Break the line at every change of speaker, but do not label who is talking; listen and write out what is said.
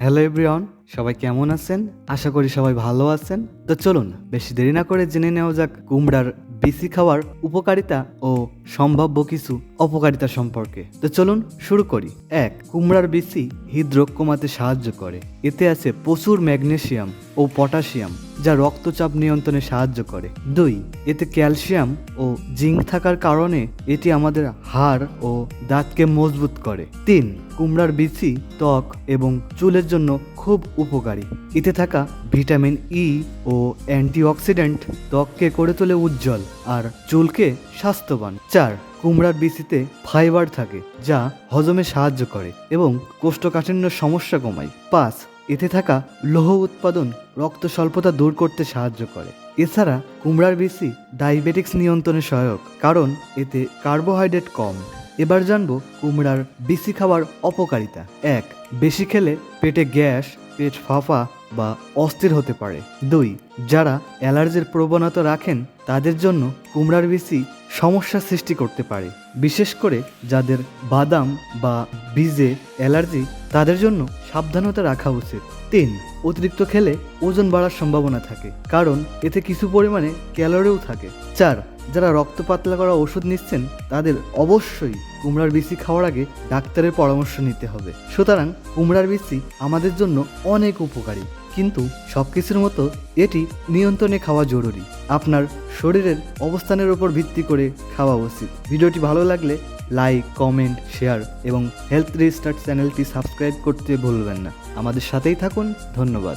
Hello everyone সবাই কেমন আছেন? আশা করি সবাই ভালো আছেন। তো চলুন, বেশি দেরি না করে জেনে নেওয়া যাক কুমড়ার বিসি খাওয়ার উপকারিতা ও সম্ভাব্য কিছু অপকারিতা সম্পর্কে। তো চলুন, শুরু করি। এক, কুমড়ার বিসি হৃদরোগ কমাতে সাহায্য করে। এতে আছে প্রচুর ম্যাগনেশিয়াম ও পটাশিয়াম। যা রক্তচাপ নিয়ন্ত্রণে সাহায্য করে। দুই, এতে ক্যালসিয়াম ও জিঙ্ক থাকার কারণে এটি আমাদের হাড় ও দাঁতকে মজবুত করে। তিন, কুমড়ার বিচি, ত্বক এবং চুলের জন্য খুব উপকারী। এতে থাকা ভিটামিন ই ও অ্যান্টিঅক্সিডেন্ট ত্বককে করে তোলে উজ্জ্বল আর চুলকে স্বাস্থ্যবান। চার, কুমড়ার বিচিতে ফাইবার থাকে, যা হজমে সাহায্য করে এবং কোষ্ঠকাঠিন্য সমস্যা কমায়। পাঁচ এতে থাকা লৌহ উৎপাদন রক্ত স্বল্পতা দূর করতে সাহায্য করে। এছাড়া কুমড়ার বেশি ডায়াবেটিক্স নিয়ন্ত্রণে সহায়ক, কারণ এতে কার্বোহাইড্রেট কম। এবার জানব কুমড়ার বেশি খাওয়ার অপকারিতা। এক, বেশি খেলে পেটে গ্যাস, পেট ফাঁপা বা অস্থির হতে পারে। দুই, যারা অ্যালার্জির প্রবণতা রাখেন, তাদের জন্য কুমড়ার বিচি সমস্যা সৃষ্টি করতে পারে। বিশেষ করে যাদের বাদাম বা বীজে অ্যালার্জি, তাদের জন্য সাবধানতা রাখা উচিত। তিন, অতিরিক্ত খেলে ওজন বাড়ার সম্ভাবনা থাকে, কারণ এতে কিছু পরিমাণে ক্যালোরিও থাকে। চার, যারা রক্ত পাতলা করা ওষুধ নিচ্ছেন, তাদের অবশ্যই কুমড়ার বিচি খাওয়ার আগে ডাক্তারের পরামর্শ নিতে হবে। সুতরাং কুমড়ার বিচি আমাদের জন্য অনেক উপকারী। কিন্তু সব কিছুর মতো এটি নিয়ন্ত্রণে খাওয়া জরুরি। আপনার শরীরের অবস্থানের উপর ভিত্তি করে খাওয়া উচিত। ভিডিওটি ভালো লাগলে লাইক, কমেন্ট, শেয়ার এবং হেলথ রিস্টার্ট চ্যানেলটি সাবস্ক্রাইব করতে ভুলবেন না। আমাদের সাথেই থাকুন। ধন্যবাদ।